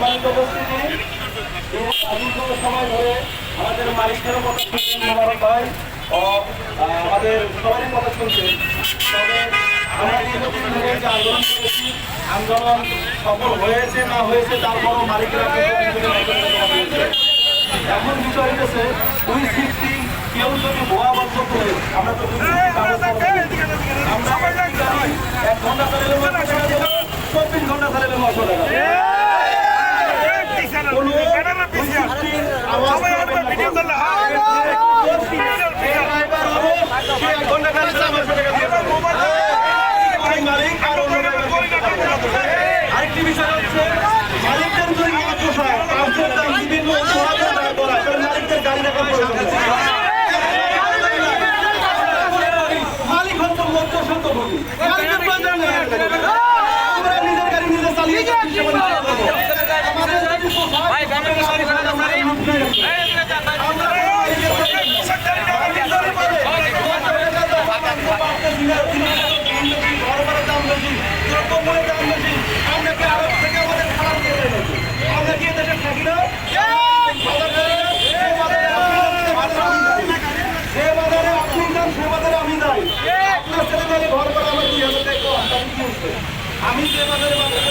উপস্থিতি। দীর্ঘ সময় ধরে আমাদের মালিকেরও কথা শুনছেন আমাদের সবারই কথা শুনছেন তবে আমরা দীর্ঘদিন ধরে যে আন্দোলন করেছি, আন্দোলন সফল হয়েছে না হয়েছে তারপরও মালিকেরা এখন বিষয় হইতেছে, দুই সিক্সটি কেউ যদি ভুয়া বক্তব্য করে আমরা তো আরেকটি বিষয় হচ্ছে মালিকদের যদি না পোষায় পাঁচের দাম বিভিন্ন অপরাধ দাঁড় করায় মালিকদের গাড়ি রাখার মালিক হচ্ছে মধ্য সত্য ভোগী মালিকের প্রয়োজন নেই আমরা নিজের গাড়ি নিজে চালিয়ে যাচ্ছি সেবা নিতে পারব। আমাদের যদি পোষায়, আমরা মালিকের প্রয়োজন নেই। ঘর ভাড়ার দাম বেশি, দ্রব্যমূল্যের দাম বেশি। আমরা কি আরব থেকে আমাদের খারাপ দিয়ে নাকি? আমরা কি এদেশে থাকি না? যে বাজারে আপনি যান, সে বাজারে আমি যাই। আপনার ছেলে ঘর ভাড়া আমার দুই হাজার? আমি যে বাজারে বাজার